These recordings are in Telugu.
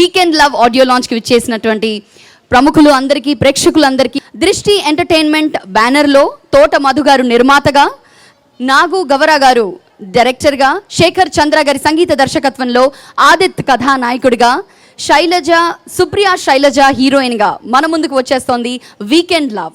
వీకెండ్ లవ్ ఆడియో లాంచ్కి విచ్చేసినటువంటి ప్రముఖులు అందరికీ ప్రేక్షకులందరికీ దృష్టి ఎంటర్టైన్మెంట్ బ్యానర్లో తోట మధు గారు నిర్మాతగా నాగు గవరా గారు డైరెక్టర్గా శేఖర్ చంద్ర గారి సంగీత దర్శకత్వంలో ఆదిత్ కథానాయకుడిగా శైలజ సుప్రియా శైలజ హీరోయిన్గా మన ముందుకు వచ్చేస్తోంది వీకెండ్ లవ్.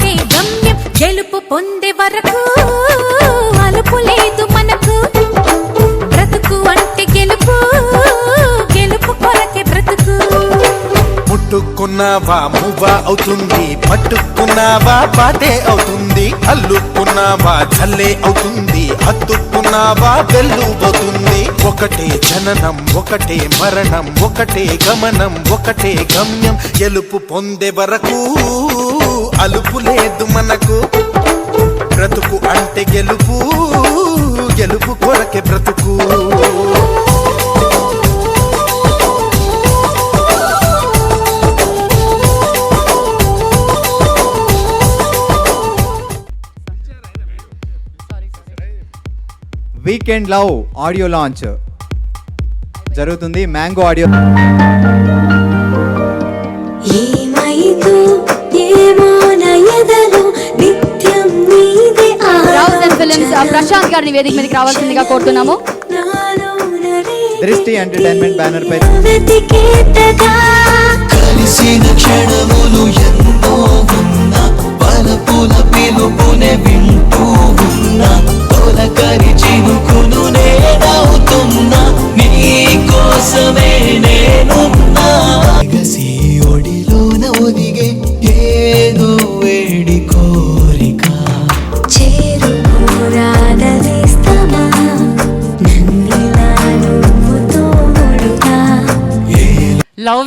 గెలుపు పొందే వరకు అలుపు లేదు మనకు. బ్రతుకు అంటే గెలుపు గెలుపు కొరకే బ్రతుకు. ముట్టుకున్నావా మువ్వా అవుతుంది. పట్టుకున్నావా బాటే అవుతుంది. అల్లుకున్నావా చల్లే అవుతుంది. హత్తుకున్నావా వెల్లుబోతుంది ఒకటే జననం ఒకటే మరణం ఒకటే గమనం ఒకటే గమ్యం. గెలుపు పొందే వరకు అలుపు లేదు మనకు. బ్రతుకు అంటే గెలుపు గెలుపు కొరకే బ్రతుకు. Weekend love audio launch. జరుగుతుంది మ్యాంగో ఆడియో. ప్రశాంత్ గారిని వేదిక మీదకి రావాల్సిందిగా కోరుతున్నాము. Drishti entertainment banner pi.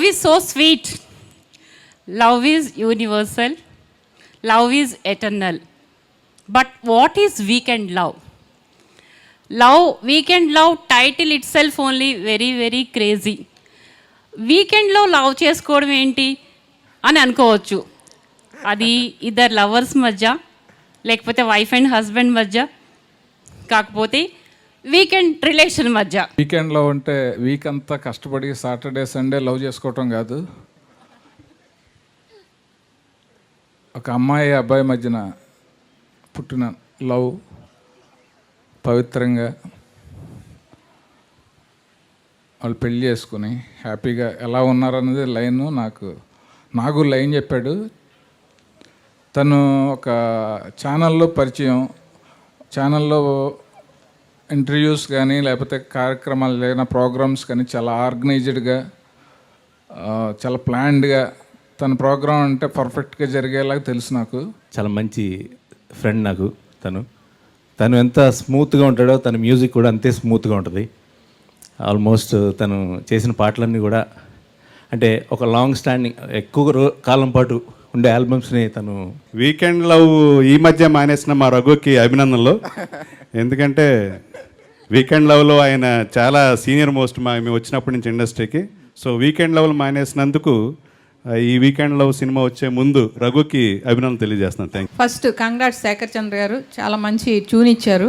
Love is so sweet love is universal love is eternal but what is weekend love love weekend love title itself only very very crazy వీకెండ్లో లవ్ చేసుకోవడం ఏంటి అని అనుకోవచ్చు అది ఇద్దరు లవర్స్ మధ్య లేకపోతే వైఫ్ అండ్ హస్బెండ్ మధ్య కాకపోతే వీకెండ్ రిలేషన్ మధ్య. వీకెండ్లో ఉంటే వీక్ అంతా కష్టపడి సాటర్డే సండే లవ్ చేసుకోవటం కాదు. ఒక అమ్మాయి అబ్బాయి మధ్యన పుట్టిన లవ్ పవిత్రంగా వాళ్ళు పెళ్ళి చేసుకుని హ్యాపీగా ఎలా ఉన్నారనేది లైన్ నాకు నాకు లైన్ చెప్పాడు. తను ఒక ఛానల్లో పరిచయం ఛానల్లో ఇంటర్వ్యూస్ కానీ లేకపోతే కార్యక్రమాలు లేన ప్రోగ్రామ్స్ కానీ చాలా ఆర్గనైజ్డ్గా చాలా ప్లాన్డ్గా తన ప్రోగ్రామ్ అంటే పర్ఫెక్ట్గా జరిగేలాగా తెలుసు నాకు. చాలా మంచి ఫ్రెండ్ నాకు తను. తను ఎంత స్మూత్గా ఉంటాడో తన మ్యూజిక్ కూడా అంతే స్మూత్గా ఉంటుంది. ఆల్మోస్ట్ తను చేసిన పాటలన్నీ కూడా అంటే ఒక లాంగ్ స్టాండింగ్ ఎక్కువ రో కాలం పాటు ఉండే ఆల్బమ్స్ని తను వీకెండ్ లవ్ ఈ మధ్య మానేసిన మా రఘుకి అభినందనలు. ఎందుకంటే వీకెండ్ లవ్లో ఆయన చాలా సీనియర్ మోస్ట్ మా మేము వచ్చినప్పటి నుంచి ఇండస్ట్రీకి. సో వీకెండ్ లెవెల్ మానేసినందుకు ఈ వీకెండ్ లవ్ సినిమా వచ్చే ముందు రఘుకి అభినందనలు తెలియజేస్తున్నాను. Thank first congrats Shekhar Chandra గారు చాలా మంచి ట్యూన్ ఇచ్చారు.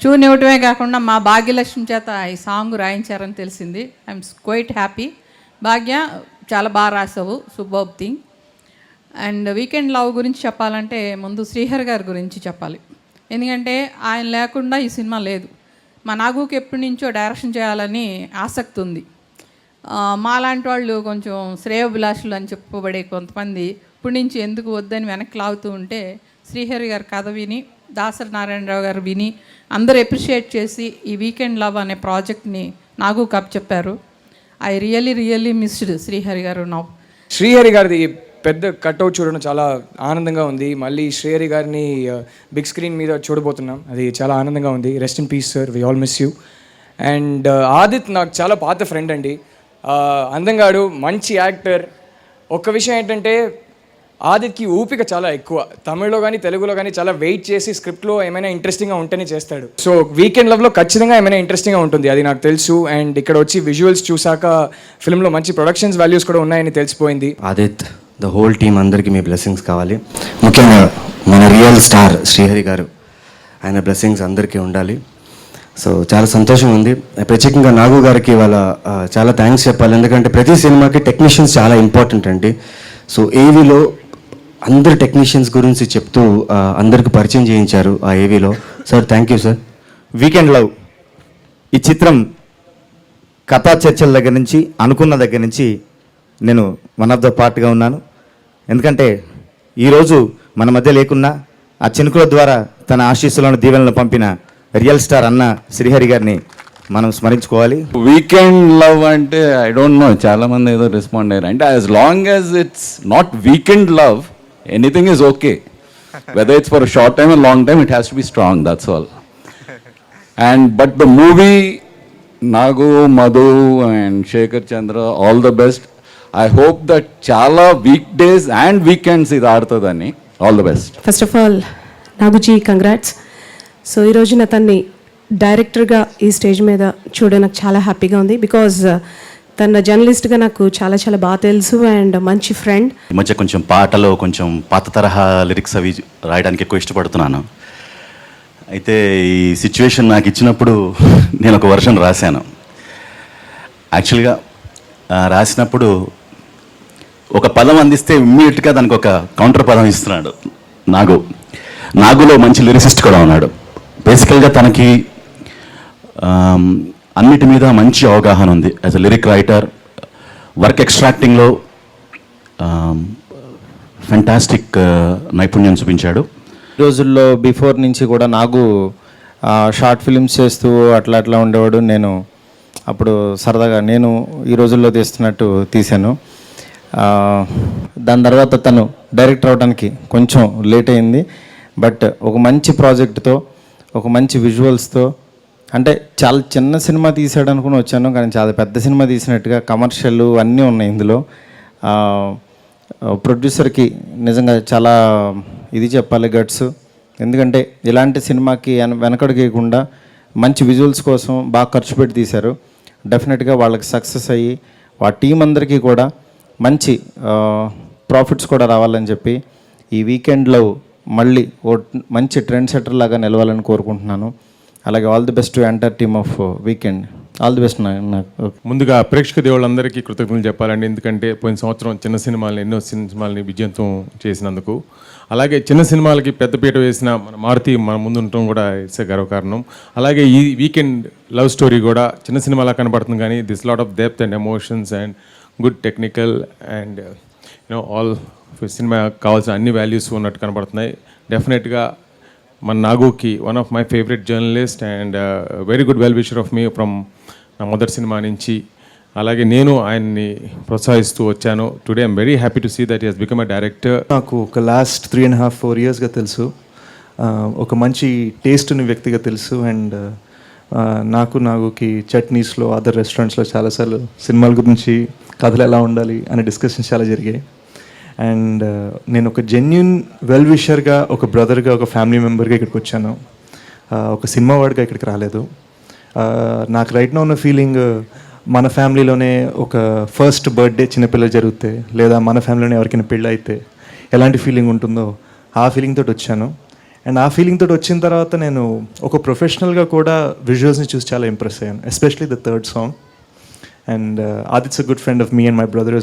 ట్యూన్ ఇవ్వటమే కాకుండా మా భాగ్యలక్ష్మి చేత ఈ సాంగ్ రాయించారని తెలిసింది. I'm quite happy. భాగ్య చాలా బాగా రాసావు super thing. And weekend love గురించి చెప్పాలంటే ముందు శ్రీహర్ గారి గురించి చెప్పాలి. ఎందుకంటే ఆయన లేకుండా ఈ సినిమా లేదు. మా నాగుకి ఎప్పటి నుంచో డైరెక్షన్ చేయాలని ఆసక్తి ఉంది. మాలాంటి వాళ్ళు కొంచెం శ్రేయోభిలాషులు అని చెప్పబడే కొంతమంది ఇప్పటి నుంచి ఎందుకు వద్దని వెనక్కి లాగుతూ ఉంటే శ్రీహరి గారి కథ విని దాసరి నారాయణరావు గారు విని అందరూ అప్రిషియేట్ చేసి ఈ వీకెండ్ లవ్ అనే ప్రాజెక్ట్ని నాకు కప్ చెప్పారు I really really missed Srihari గారు నౌ శ్రీహరి గారిది పెద్ద కట్అవుట్ చూడడం చాలా ఆనందంగా ఉంది. మళ్ళీ శ్రీహరి గారిని బిగ్ స్క్రీన్ మీద చూడబోతున్నాం. అది చాలా ఆనందంగా ఉంది. Rest in peace sir we all miss you and Adit నాకు చాలా పాత ఫ్రెండ్ అండి. అందంగాడు మంచి యాక్టర్ ఒక్క విషయం ఏంటంటే ఆదిత్కి ఊపిక చాలా ఎక్కువ. తమిళ్ళో కానీ తెలుగులో కానీ చాలా వెయిట్ చేసి స్క్రిప్ట్లో ఏమైనా ఇంట్రెస్టింగ్గా ఉంటేనే చేస్తాడు. సో వీకెండ్ లవ్లో ఖచ్చితంగా ఏమైనా ఇంట్రెస్టింగ్గా ఉంటుంది అది నాకు తెలుసు. అండ్ ఇక్కడ వచ్చి విజువల్స్ చూసాక ఫిల్మ్లో మంచి ప్రొడక్షన్స్ వాల్యూస్ కూడా ఉన్నాయని తెలిసిపోయింది. ఆదిత్. ద హోల్ టీం అందరికీ మీ బ్లెస్సింగ్స్ కావాలి. ముఖ్యంగా మన రియల్ స్టార్ శ్రీహరి గారు ఆయన బ్లెస్సింగ్స్ అందరికీ ఉండాలి. సో చాలా సంతోషం ఉంది. ప్రత్యేకంగా నాగు గారికి వాళ్ళ చాలా థ్యాంక్స్ చెప్పాలి. ఎందుకంటే ప్రతి సినిమాకి టెక్నీషియన్స్ చాలా ఇంపార్టెంట్ అండి. సో ఏవీలో అందరు టెక్నీషియన్స్ గురించి చెప్తూ అందరికీ అందరికి పరిచయం చేయించారు ఆ ఏవీలో sir thank you sir weekend love ఈ చిత్రం కథా చర్చల దగ్గర నుంచి అనుకున్న దగ్గర నుంచి నేను వన్ ఆఫ్ ద పార్ట్గా ఉన్నాను. ఎందుకంటే ఈరోజు మన మధ్య లేకున్నా ఆ చినుకుల ద్వారా తన ఆశీస్సులను దీవెనలను పంపిన రియల్ స్టార్ అన్న శ్రీహరి గారిని మనం స్మరించుకోవాలి. వీకెండ్ లవ్ అంటే ఐ డోంట్ నో చాలా మంది ఏదో రెస్పాండ్ అయ్యారు. అంటే as long as it's not weekend love anything is okay whether it's for short time long time it has to be strong that's all and but the movie Nagu Madhu and Shekhar Chandra all the best I hope that చాలా వీక్ డేస్ అండ్ వీకెండ్స్ ఇది ఆడుతుందని. All the best first of all నాగుజీ congrats so ఈ రోజున తన్ని డైరెక్టర్గా ఈ స్టేజ్ మీద చూడ నాకు చాలా హ్యాపీగా ఉంది బికాజ్ తన జర్నలిస్ట్గా నాకు చాలా చాలా బాగా తెలుసు అండ్ మంచి ఫ్రెండ్ ఈ మధ్య కొంచెం పాటలో కొంచెం పాత తరహా లిరిక్స్ అవి రాయడానికి ఎక్కువ ఇష్టపడుతున్నాను. అయితే ఈ సిచ్యువేషన్ నాకు ఇచ్చినప్పుడు నేను ఒక వర్షన్ రాశాను. యాక్చువల్గా రాసినప్పుడు ఒక పదం అందిస్తే ఇమ్మీడియట్గా దానికి ఒక కౌంటర్ పదం ఇస్తున్నాడు నాగు. నాగులో మంచి లిరిసిస్ట్ కూడా ఉన్నాడు. బేసికల్గా తనకి అన్నిటి మీద మంచి అవగాహన ఉంది. As a lyric writer work ఎక్స్ట్రాక్టింగ్లో fantastic నైపుణ్యం చూపించాడు. రోజుల్లో బిఫోర్ నుంచి కూడా నాకు షార్ట్ ఫిలిమ్స్ చేస్తూ అట్లా అట్లా ఉండేవాడు. నేను అప్పుడు సరదాగా నేను ఈ రోజుల్లో తీస్తున్నట్టు తీశాను. దాని తర్వాత తను డైరెక్టర్ అవడానికి కొంచెం లేట్ అయింది. బట్ ఒక మంచి ప్రాజెక్ట్తో ఒక మంచి విజువల్స్తో అంటే చాలా చిన్న సినిమా తీసాడు అనుకుని వచ్చాను కానీ చాలా పెద్ద సినిమా తీసినట్టుగా కమర్షియల్ అన్నీ ఉన్నాయి ఇందులో. ప్రొడ్యూసర్కి నిజంగా చాలా ఇది చెప్పాలి గట్స్. ఎందుకంటే ఇలాంటి సినిమాకి వెన- వెనకడుగేయకుండా మంచి విజువల్స్ కోసం బాగా ఖర్చు పెట్టి తీశారు. డెఫినెట్గా వాళ్ళకి సక్సెస్ అయ్యి వా టీం అందరికీ కూడా మంచి ప్రాఫిట్స్ కూడా రావాలని చెప్పి ఈ వీకెండ్లో మళ్ళీ ఓ మంచి ట్రెండ్ సెటర్ లాగా నిలవాలని కోరుకుంటున్నాను. అలాగే all the best to entire team of weekend all the best నాకు ముందుగా ప్రేక్షక దేవుళ్ళందరికీ కృతజ్ఞతలు చెప్పాలండి. ఎందుకంటే పోయిన సంవత్సరం చిన్న సినిమాలని ఎన్నో సినిమాలని విజయంతం చేసినందుకు. అలాగే చిన్న సినిమాలకి పెద్దపీట వేసిన మన మారుతి మన ముందుండటం కూడా ఇసే గర్వకారణం అలాగే ఈ వీకెండ్ లవ్ స్టోరీ కూడా చిన్న సినిమాలా కనబడుతుంది కానీ this lot of depth and emotions and good technical and you know all cinema కావాల్సిన అన్ని వాల్యూస్ ఉన్నట్టు కనబడుతున్నాయి. డెఫినెట్గా మన నాగుకి one of my favourite journalist and very good well wisher of me from నా మొదటి సినిమా నుంచి. అలాగే నేను ఆయన్ని ప్రోత్సహిస్తూ వచ్చాను. Today I'm very happy to see that he's become a director నాకు ఒక last three and half four ఇయర్స్గా తెలుసు. ఒక మంచి టేస్ట్ని వ్యక్తిగా తెలుసు అండ్ నాకు నాగుకి చట్నీస్లో అదర్ రెస్టారెంట్స్లో చాలాసార్లు సినిమాల గురించి కథలు ఎలా ఉండాలి అనే డిస్కషన్స్ చాలా జరిగాయి. అండ్ uh, నేను ఒక జెన్యున్ వెల్ విషర్గా ఒక బ్రదర్గా ఒక ఫ్యామిలీ మెంబర్గా ఇక్కడికి వచ్చాను. Uh, ఒక సినిమా వాడిగా ఇక్కడికి రాలేదు. Uh, నాకు రైట్ ఉన్న ఫీలింగ్ మన ఫ్యామిలీలోనే ఒక ఫస్ట్ బర్త్డే చిన్నపిల్లలు జరిగితే లేదా మన ఫ్యామిలీలోనే ఎవరికైనా పెళ్ళి అయితే ఎలాంటి ఫీలింగ్ ఉంటుందో ఆ ఫీలింగ్ తోటి వచ్చాను. అండ్ ఆ ఫీలింగ్ తోటి వచ్చిన తర్వాత నేను ఒక ప్రొఫెషనల్గా కూడా విజువల్స్ని చూసి చాలా ఇంప్రెస్ అయ్యాను especially the third song And uh, Adit's a good friend of me and my brother as well.